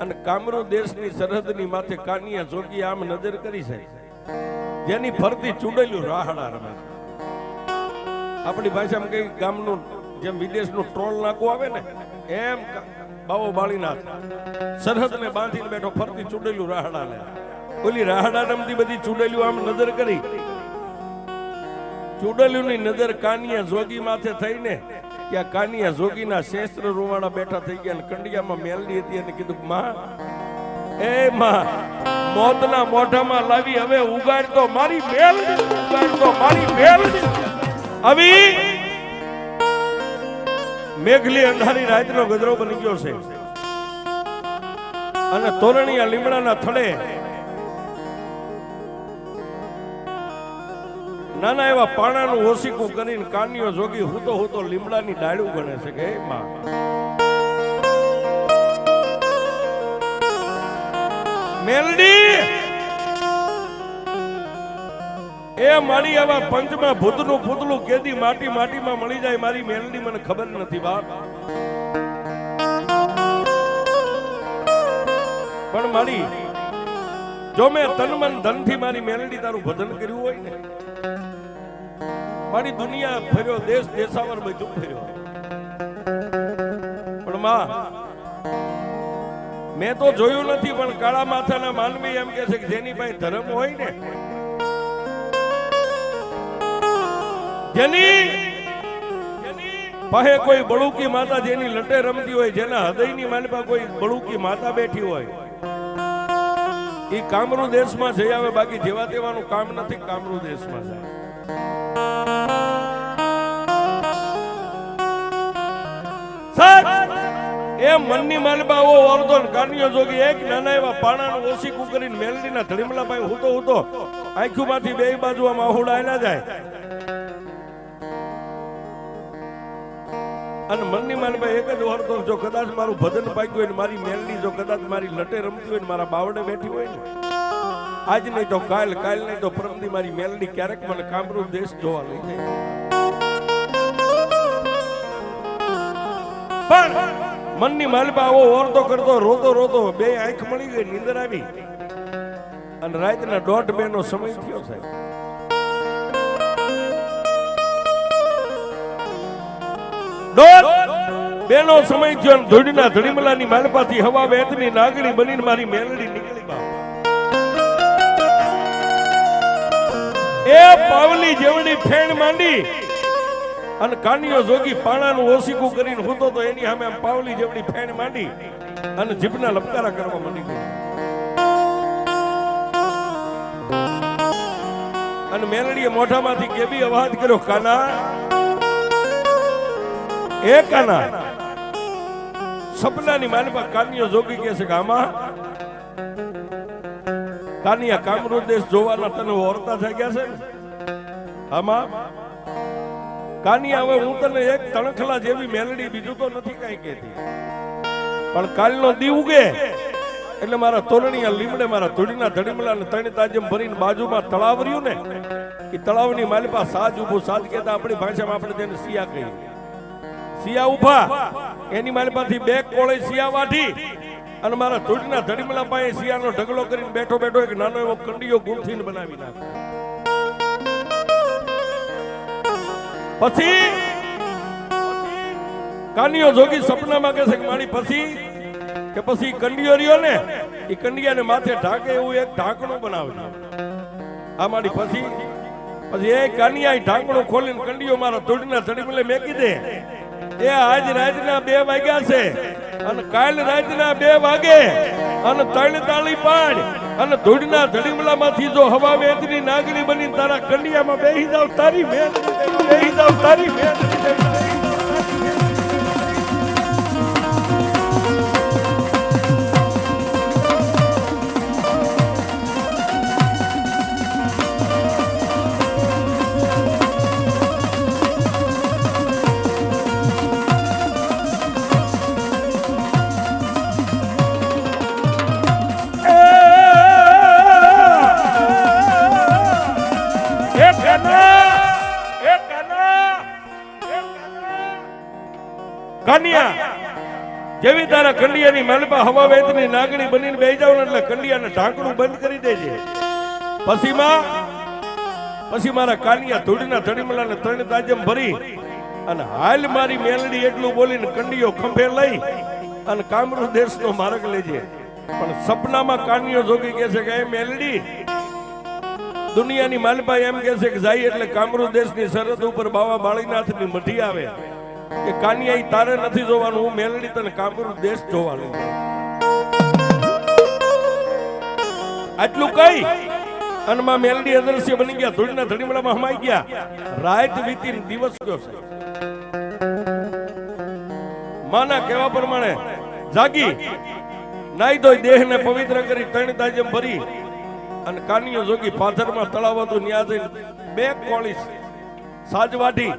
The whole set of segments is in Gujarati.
અને કામરો દેશની સરહદની માથે કાનિયા જોગી આમ નજર કરી છે. જેની ફરતી ચૂંડેલું રાહડા રમે. આપણી ભાષામાં કઈ ગામનું જેમ વિદેશનું ટ્રોલ નાખવું આવે ને, એમ બાવો બાળીનાથ. સરહદને બાંધીને બેઠો ફરતી ચૂડેલું રાહડાને. ઓલી રાહડા રમતી બધી ચૂડેલું આમ નજર કરી. ચૂડેલુંની નજર કાનિયા જોગી માથે થઈને ત્યાં કાનિયા જોગીના શેસ્ત્ર રૂવાણા બેઠા થઈ ગયા કંડિયામાં મેલડી હતી અને કીધું, માં, એ માં, મોતના મોઢામાં લાવી, હવે ઉગાડ મારી મેલડી ઉગાડ તો મારી મેલડી આવી મેઘલી અંધારી રાતનો ગજરો બની ગયો છે. અને તોરણીયા લીમડાના થડે નાના એવા પાણાનું ઓસીકું કરીને કાનીઓ જોગી હુતો હુતો લીમડાની ડાળું ગણે છે કે માં. મેલડી! એ મારી આવા પંચમાં ભૂતનું ભૂતલું કેદી માટી માટીમાં મળી જાય મારી મેલડી, મને ખબર નથી બાપ. પણ મારી, જો મેં તન મન ધનથી મારી મેલડી તારું ભજન કર્યું હોય ને મારી દુનિયા ફર્યો, દેશ દેશાવર બધું ફર્યો. પણ માં, મેં તો જોયું નથી, પણ કાળા માથાના માનવી એમ કે છે કે જેની પાસે ધર્મ હોય ને, જેની પાસે કોઈ બળુકી માતા જેની લટે રમતી હોય, જેના હૃદયની માલપા કોઈ બળુકી માતા બેઠી હોય એ કામરૂ દેશમાં જઈ આવે, બાકી જેવા તેવાનું કામ નથી, કામરૂ દેશમાં જાય. સાહેબ, એ મનની માલબાઓ ને કાનિયો જોગી એક નાના એવા પાણાનું ઓસીકું કરીને મેલડીના ધડીમલાભાઈ હુતો હુતો આંખોમાંથી બે બાજુ આમ જાય. અને મનની માલબા એક જ ઓરદો જો કદાચ મારું ભજન પાક્યું હોય ને મારી મેલડી જો કદાચ મારી લટે રમતી હોય ને મારા બાવડે બેઠી હોય ને. આજ નહીં તો કાલ કાલ નહીં તો પરમદી મારી મેલડી ક્યારેક મને કામરૂ દેશ જોવા લઈ જાય. પણ મનની માલબા આવો ઓરતો કરતો, રોતો રોતો, બે આંખ મળી ગઈ, નીંદર આવી. અને રાતના દોઢ બે નો સમય થયો સાહેબ. બેનો સમય થયો ધૂળના ધડીમલાની માલપાથી હવા વેતની નાગણી બનીને મારી મેલડી નીકળી એ પાવલી જેવડી ફેણ માંડી અને કાનિયો જોગી પાણાનું ઓસીકું કરીને હૂતો તો એની સામે આમ પાવલી જેવડી ફેણ માંડી અને જીભના લપકારા કરવા માંડી ગયો. અને મેલડીએ મોઢામાંથી કેબી અવાજ કર્યો, કાના? એ કાના? સપનાની માનમાં કાનિયો જોગી કહે છે કે, આમાં કાનિયા કામરૂ દેશ જોવાના તને ઓરતા થઈ ગયા છે આમાં કાનિયા, હવે હું તને એક તણખલા જેવી મેલડી બીજું તો નથી કઈ કહેતી. પણ કાલનો દી ઉગે, એટલે મારા તોરણીયા લીમડે મારા ધૂળીના ધડીમલા ને તણી તાજમ ભરીને બાજુમાં તળાવ રહ્યું ને એ તળાવની માલિપા સાજ ઉભું સાજ કહેતા આપણી ભાષામાં આપણે તેને સિયા કહીએ. સિયા ઊભા એની માલિપાથી બે કોળે સિયા વાઢી અને મારા ધૂળીના ધડીમલા પાસે સિયાનો ઢગલો કરીને બેઠો બેઠો એક નાનો એવો કંડિયો ગુંથીને બનાવી નાખે પછી કાનિયો જોગી સપનામાં કહે કે મારી પછી કે પછી કંડિયો રહ્યો ને, એ કંડિયાને માથે ઢાકે એવું એક ઢાંકણું બનાવજો. આ મારી પછી પછી એ કાનિયા ઢાંકણું ખોલીને કંડિયો મારા ધૂળના ધડીમલે મેકી દે. એ આજ રાતના બે વાગ્યા છે અને કાલ રાતના બે વાગે અને ત્રણ તાળી પાડ અને ધૂળના ધડીમલામાંથી જો હવા વેતની નાગરી બની તારા કંડિયામાં બેહી જાવ, તારી મેલ બેહી જાવ તારી મેલ જેવી તારા કંડિયાની માલપા હવા વેતની નાગણી બનીને બેહી જાવ એટલે કંડિયાને ઢાંકણું બંધ કરી દેજે. પછી માં, પછી મારા કાનિયા ધૂળીના ધડીમલાને ત્રણ તાજમ ભરી અને હાલ મારી મેલડી એટલું બોલીને કંડિયો ખંભે લઈ અને કામરૂ દેશનો માર્ગ લેજે. પણ સપનામાં કાનિયો જોગી કહે છે કે એ મેલડી, દુનિયાની માલપા એમ કહે છે કે, જાય એટલે કામરૂ દેશની સરહદ ઉપર બાવા બાળીનાથની મઢી આવે. કે કાનિયા તારે નથી જોવાનું, હું મેલડી તને કામરૂ દેશ જોવાનું. આટલું કઈ અને મેલડી અદ્રશ્ય બની ગયા, ધૂળના ધડીમડામાં હમાઈ ગયા. રાત વીતી દિવસ ગયો છે. માના કહેવા પ્રમાણે જાગી, નાઈ ધોઈ દેહને પવિત્ર કરી ત્રણ તાજે ભરી અને કાનિયો જોગી પાથરમાં તળાવ હતું ન્યા જઈને બે કોળી સાજવાટી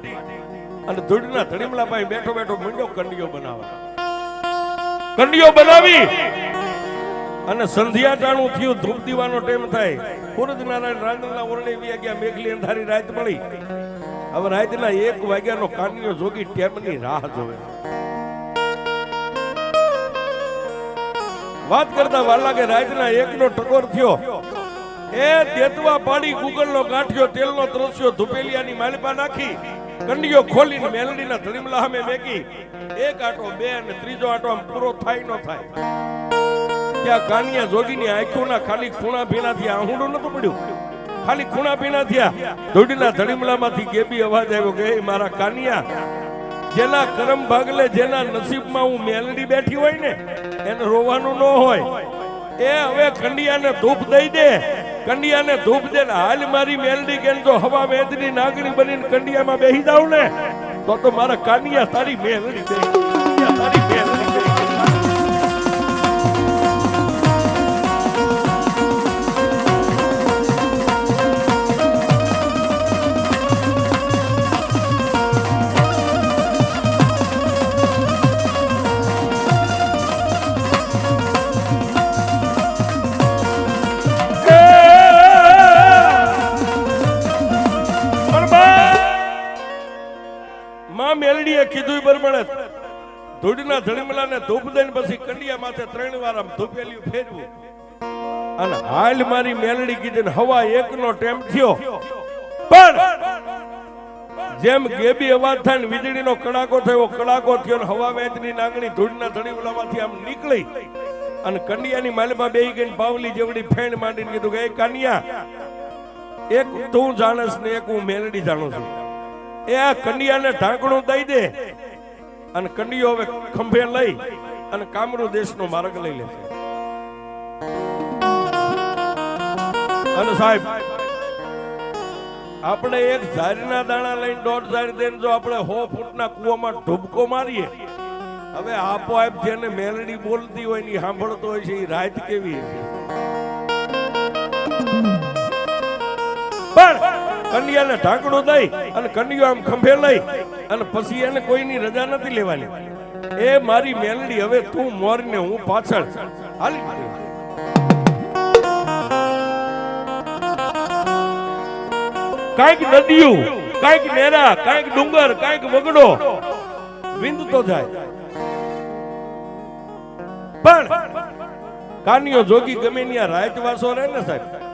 અને ધૂળના ધડીમલા પાસે બેઠો બેઠો મીંડો કંડિયો બનાવવા કંડિયો બનાવી અને સંધ્યાટાણું થયું, ધૂપ દીવાનો ટાઈમ થાય. સૂરજ નારાયણ રાંદલના ઓરડે વી ગયા, મેઘલી અંધારી રાત મળી. હવે રાતના એક વાગ્યાનો કાનિયો જોગી ટેમની રાહ જોવે. વાત કરતા વાર લાગે રાતના એકનો ટકોર થયો. એ દેતવા પાડી ગુગલનો ગાંઠિયો, તેલનો ત્રસ્યો ધુપેલિયાની માલિપા નાખી. કંડિયો ખોલીને મેલડીના ધડીમલા અમે મેકી. એક આટો, બે અને ત્રીજો આટો આમ પૂરો થાય ન થાય. ત્યાં કાનિયા જોગીની આંખોના ખાલી ખૂણા ભીનાથી આહુડું નતું પડ્યું. ખાલી ખૂણા ભીના થયા. ધોડીના ધડીમલામાંથી ગેબી અવાજ આવ્યો કે મારા કાનિયા જેના કરમ ભાગલે જેના નસીબમાં હું મેલડી બેઠી હોય ને, એને રોવાનું ન હોય. એ હવે કંડિયાને ધૂપ દઈ દે. કંડિયાને ધૂપ દે ને હાલ મારી મેલડી કેમ જો હવા વેદની નાગણી બનીને કંડિયામાં બેહી જાવ ને, તો તો મારા કાનિયા તારી મેલડી દે મેલડીએ કીધું પ્રમાણે ધૂળના ધડીમલાને ધૂપ દઈને પછી કંડિયા માથે ત્રણ વાર આમ ધૂપેલી ફેરવું. અને હાલ મારી મેલડી કીધી ને હવા એકનો ટેમ થયો. પણ જેમ ગેબી અવાજ થાય ને વીજળીનો કડાકો થયો કડાકો થયો ને હવા વેચની નાગણી ધૂળના ધડીમલામાંથી આમ નીકળી. અને કંડિયાની માલમાં બેહી ગઈને પાવલી જેવડી ફેણ માંડીને કીધું કે, એ કાનિયા, એક તું જાણસ ને એક હું મેલડી જાણું છું. એ આ કંડિયાને ઢાંકણું દઈ દે. અને કંડિયો હવે ખંભે લઈ અને કામરૂ દેશનો માર્ગ લઈ લે અને સાહેબ, આપણે એક ઝારીના દાણા લઈને દોઢ ઝારી દઈને જો આપણે હો ફૂટના કૂવામાં ઢૂબકો મારીએ, હવે આપોઆપ જેને મેલડી બોલતી હોય ને સાંભળતો હોય છે એ રાત કેવી છે પણ કન્યાને ઢાંકણું દઈ અને કન્યો આમ ખંભે લઈ અને પછી એને કોઈની રજા નથી લેવાની. એ મારી મેલડી, હવે તું મોરને, હું પાછળ. હાલી. કાંઈક નદીયું, કાંઈક નેરા, કાંઈક ડુંગર, કાંઈક વગડો. વિંદતો જાય. પણ કાનિયો જોગી ગમે ત્યાં રાતવાસો રહે ને સાહેબ?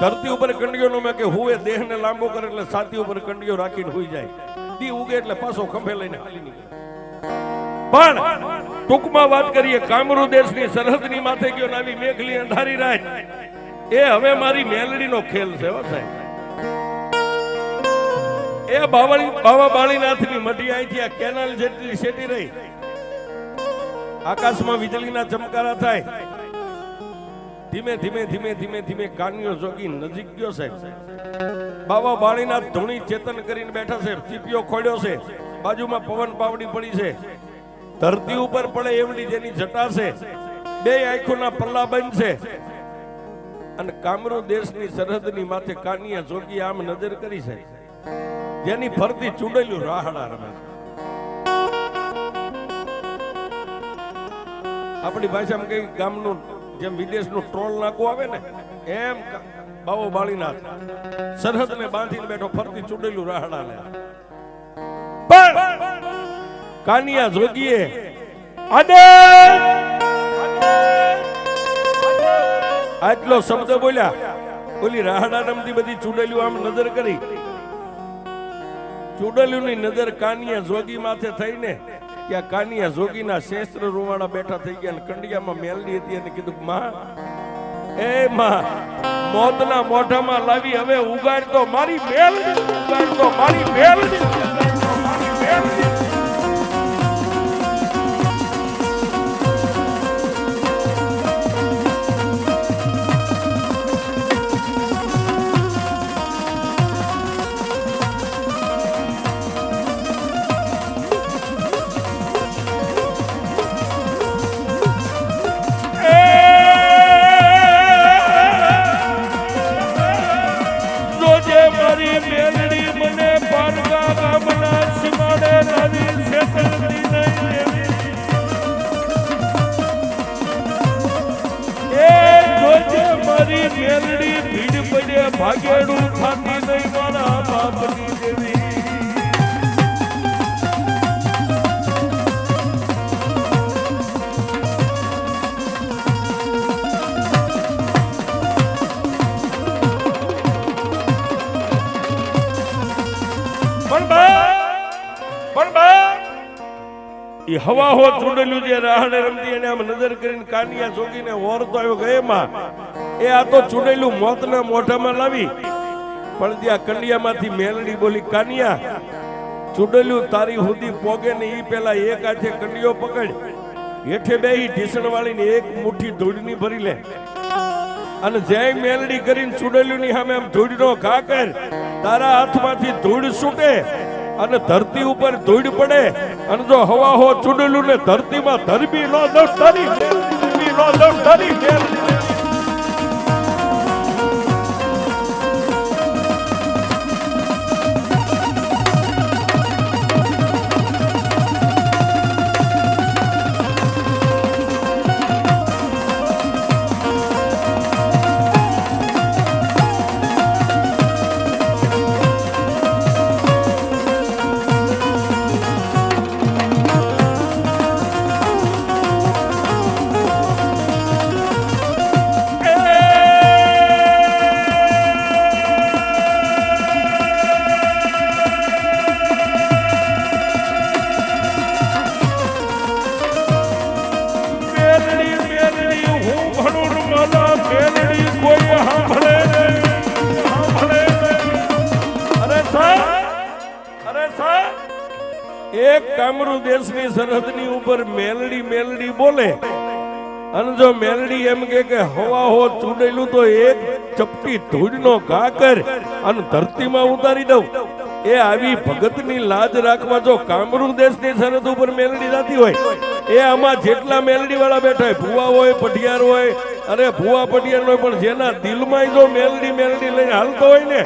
ધરતી ઉપર કંડિયો નો મેં કે હુએ દેહને લાંબો કરે એટલે સાથી ઉપર કંડિયો રાખીને હોઈ જાય. દી ઉગે એટલે પાછો ખંભે લઈને હાલી નીકળે. પણ ટૂંકમાં વાત કરીએ, કામરૂ દેશની સરહદની માથે ગયો નાની મેઘલી અંધારી રાત. એ હવે મારી મેલડીનો ખેલ છે, હો સાહેબ. એ બાવળી, બાવા બાળીનાથની મઢી અહીંથી આ કેનાલ જેટલી શેટી રહી. આકાશમાં વીજળીના ચમકારા થાય. ધીમે ધીમે ધીમે ધીમે ધીમે કાનિયો જોગી નજીક ગયો સાહેબ. બાવા બાળીના ધૂણી ચેતન કરીને બેઠા છે ચીપિયો ખોડ્યો છે, બાજુમાં પવન પાવડી પડી છે. ધરતી ઉપર પડે એવડી જેની જટા છે, બે આંખોના પલ્લા બંધ છે. અને કામરો દેશની સરહદની માથે કાનિયા જોગી આમ નજર કરી છે. જેની ફરતી ચૂડેલું રાહડા રમે છે. આપણી ભાષામાં કઈ ગામનું જેમ વિદેશનું ટ્રોલ નાખવું આવે ને, એમ બાવો બાળીનાથ. સરહદને બાંધીને બેઠો, ફરતી ચૂડેલું રાહડા લે પણ કાનિયા જોગીએ આટલો શબ્દ બોલ્યા, ઓલી રાહડા રમતી બધી ચૂડેલું આમ નજર કરી. ચૂડેલીઓની નજર કાનિયા જોગી માથે થઈને ત્યાં કાનિયા જોગીના શેસ્ત્ર રૂવાણા બેઠા થઈ ગયા અને કંડિયામાં મેલડી હતી અને કીધું, માં, એ માં, મોતના મોઢામાં લાવી, હવે ઉગાડ તો મારી મેલડી ઉગાડ તો મારી મેલડી મારી મેલડી ભીડ પડે, ભાગેડું થાતી નહીં મારા બાપની દેવી. ઈ હવા હો ચૂંડેલું જે રાહણે રમતી, એને આમ નજર કરીને કાનિયા જોગીને ઓરતો આવ્યો ગયે એમાં? એ આ તો ચૂડેલું મોતના મોઢામાં લાવી. પણ ત્યાં કંડિયામાંથી મેલડી બોલી, કાનિયા ચૂડેલું તારી હુદી પોગે ને એ પેલા એક હાથે કંડિયો પકડ. હેઠે બે ઢીસણ વાળીને એક મુઠ્ઠી ધૂળની ભરી લે. અને જય મેલડી કરીને ચૂડેલુની સામે આમ ધૂળનો ઘા કર, તારા હાથમાંથી ધૂળ છૂટે અને ધરતી ઉપર ધૂળ પડે. અને જો હવા હો ચૂડેલું ને ધરતીમાં ધરબી નો દસ ધરી નો દસ મેલડી. મેલડી એક કામરૂ દેશની સરહદની ઉપર મેલડી મેલડી બોલે. અને જો મેલડી એમ કે કે હવા હો ચૂડેલું તો એક ચપટી ધૂળનો ઘા કર અને ધરતીમાં ઉતારી દઉં. એ આવી ભગતની લાજ રાખવા જો કામરૂ દેશની સરહદ ઉપર મેલડી જાતી હોય, એ આમાં જેટલા મેલડી વાળા બેઠા હોય, ભુવા હોય, પઢિયાર હોય, અરે ભુવા પઢિયાર હોય, પણ જેના દિલમાં જો મેલડી મેલડી લઈને હાલતો હોય ને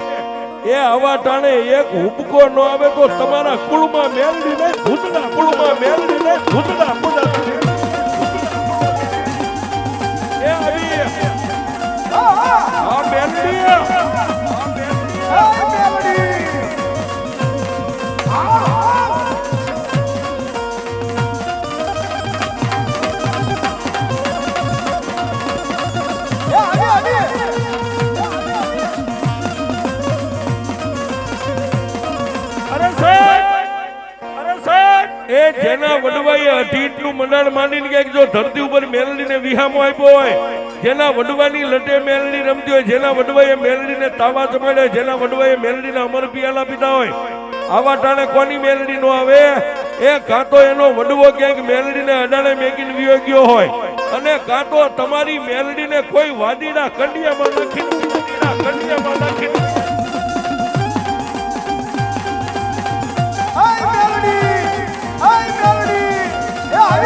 એ આવા ટાણે એક હુબકો ન આવે તો તમારા કુળમાં મેલડી ને ભૂતના કુળમાં મેલડી ને ભૂતના પૂજા ઇંચનું મંડાણ માંડીને કે જો ધરતી ઉપર મેલડીને વિહામો આપ્યો હોય, જેના વડવાની લટે મેલડી રમતી હોય, જેના વડવાએ મેલડીને તાવા જમાડ્યા, જેના વડવાએ મેલડીને અમર પિયાલા પીધા હોય, આવા ટાણે કોની મેલડી નો આવે? એ કાંતો એનો વડવો ક્યાંક મેલડીને અડાણે મેકીને વિયો ગયો હોય, અને કાં તો તમારી મેલડીને કોઈ વાદીના કંડિયામાં નાખી કંડિયામાં નાખીને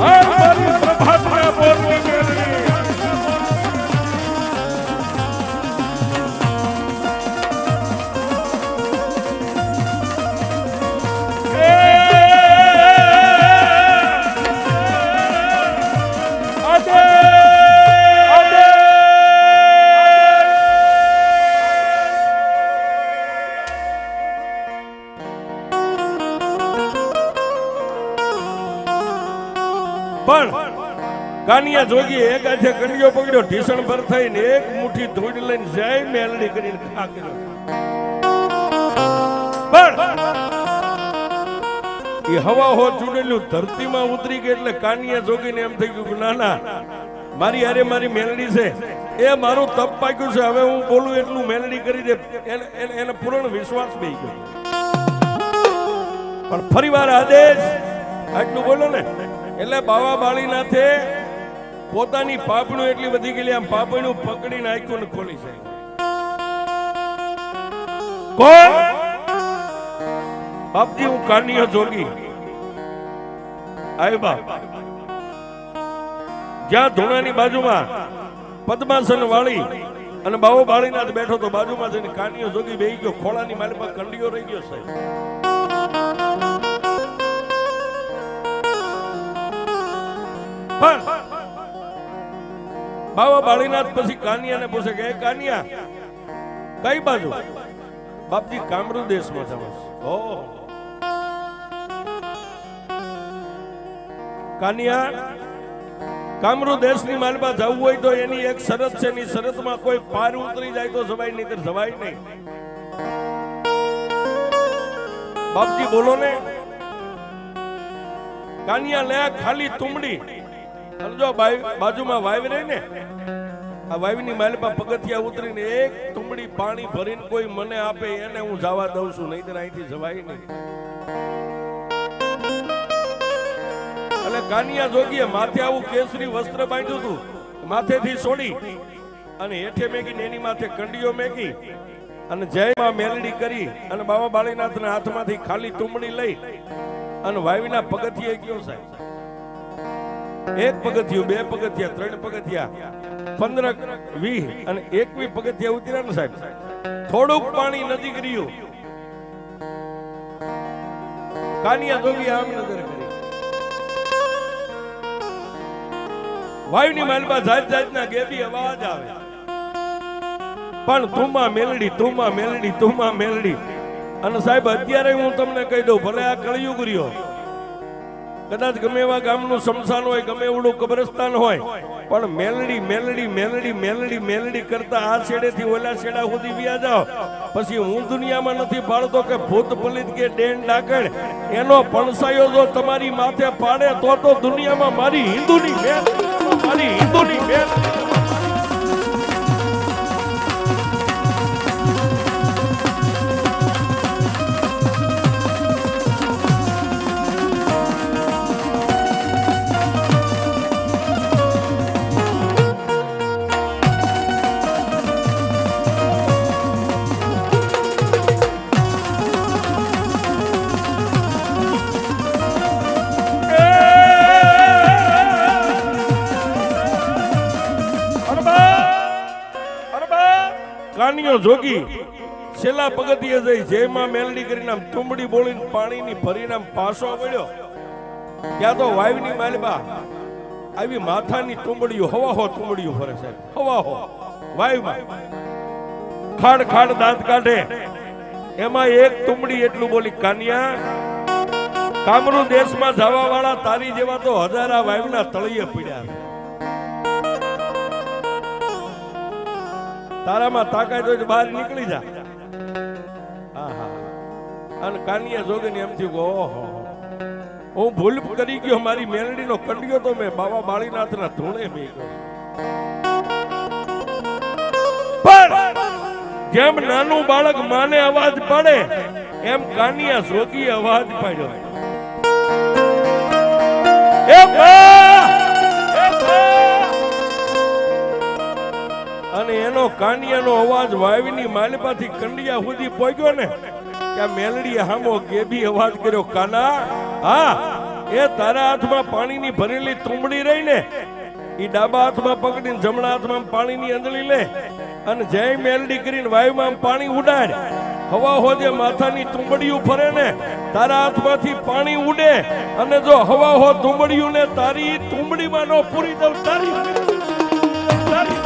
આવી કાનિયા જોગી એક આજે કંડિયો પકડ્યો, ઢીસણ પર થઈને એક મુઠ્ઠી ધૂળ લઈને જય મેલડી કરીને ખા કર્યો. પણ એ હવા હો ચૂડેલું ધરતીમાં ઉતરી ગઈ એટલે કાનિયા જોગીને એમ થઈ ગયું ના ના, મારી અરે મારી મેલડી છે. એ મારું તપ પાક્યું છે, હવે હું બોલું એટલું મેલડી કરી દે. એને પૂર્ણ વિશ્વાસ બે ગયો. પણ ફરીવાર આદેશ, આટલું બોલો ને. એટલે બાવા બાળીનાથે પોતાની પાપણું એટલી વધી ગયેલી, આમ પાપણું પકડીને ને ખોલી છે. કોણ? બાપજી, હું કાનિયો જોગી. આય બાપ. જ્યાં ધૂણાની બાજુમાં પદ્માસન વાળી અને બાવો બાળીનાથ બેઠો તો બાજુમાં જઈને કાનિયો જોગી બેહી ગયો. ખોળાની માલમાં કંડીઓ રહી ગયો સાહેબ. પણ બાબા બાળીનાથ પછી કાનિયાને પૂછે કે કાનિયા, કઈ બાજુ? બાપજી, કામરૂ દેશમાં જાવ છું." ઓહો. કાનિયા, કામરૂ દેશની માલમાં જવું હોય તો એની એક શરત છે, એની શરતમાં કોઈ પાર ઉતરી જાય તો જવાય નહીં જવાય નહીં. બાપજી, બોલો ને. કાનિયા, લે ખાલી તુમડી જો બાજુમાં વાઈવ રહી ને, આ વાવની માલમાં પગથિયા ઉતરીને એક તુમડી પાણી ભરીને કોઈ મને આપે, એને હું જવા દઉં છું નહીં અહીંથી જવાય નહીં. એટલે કાનિયા જોગીએ માથે આવું કેસરી વસ્ત્ર બાંધ્યું હતું, માથેથી છોડી અને હેઠે મેકી ને એની માથે કંડીઓ મેકી અને જયમાં મેલડી કરી, અને બાબા બાળીનાથના હાથમાંથી ખાલી તુંબડી લઈ, અને વાવીના પગથિયે ગયો સાહેબ. એક પગથિયું, બે પગથિયા, ત્રણ પગથિયા, પંદર, વીસ અને એકવી પગથિયા ઉતર્યા ને સાહેબ. થોડુંક પાણી નજીક રહ્યું. કાનિયા જોગી આમ નજર કરી. વાયુની મહેલમાં જાત જાતના ગેબી અવાજ આવે. પણ તુમા મેલડી તુમા મેલડી તુમા મેલડી. અને સાહેબ, અત્યારે હું તમને કહી દઉં, ભલે આ કળિયુગ રહ્યો કદાચ ગમે એવા ગામનું શમશાન હોય, ગમે એવડું કબ્રસ્તાન હોય, પણ મેલડી મેલડી મેલડી મેલડી મેલડી કરતા આ છેડેથી ઓલા છેડા સુધી વ્યા જાઓ. પછી હું દુનિયામાં નથી પાડતો કે ભૂત પલિત કે ડેન ડાકણ. એનો પણસાયો જો તમારી માથે પાડે તો તો દુનિયામાં મારી હિન્દુની મેલ મારી હિન્દુની મેલ કાનિયો જોગી, છેલ્લા પગથિયે જઈ જેમાં મેલડી કરીને આમ તુંબડી બોલીને પાણીની ભરીને આમ પાછો વળ્યો. ત્યાં તો વાયુની માલબા આવી માથાની તુંબડીઓ હવા હો તુંબડીઓ ફરે છે. હવા હો વાયુમાં ખાડ ખાડ દાંત કાઢે. એમાં એક તુંબડી એટલું બોલી, કાનિયા કામરૂ દેશમાં જવા વાળા તારી જેવા તો હજારા વાયુના તળિયે પીડ્યા. તારામાં તાકાત હોય તો બહાર નીકળી જા. અને કાનિયા જોગીને એમ થયું ઓહો. હું ભૂલ કરી ગયો, મારી મેલડીનો કંડિયો તો મેં બાબા બાળીનાથના ધૂણે પણ જેમ નાનું બાળક માને અવાજ પડે, એમ કાનિયા જોગી અવાજ પાડ્યો. એ અને એનો કાંડિયાનો અવાજ વાવીની માલિપાથી કંડિયા સુધી પહોંચ્યો ને કે મેલડી હામો ગેબી અવાજ કર્યો, કાના, હા, એ તારા હાથમાં પાણીની ભરેલી તુંબડી રહી ને એ ડાબા હાથમાં પકડીને જમણા હાથમાં પાણીની અંજળી લે અને જય મેલડી કરીને વાયુમાં પાણી ઉડાડ, હવા હોજે માથાની તુંબડીયું ફરે ને, તારા હાથમાંથી પાણી ઉડે અને જો હવા હો તુંબડીયું ને તારી તુંબડીમાં નો પૂરી દઉં, તારી તારી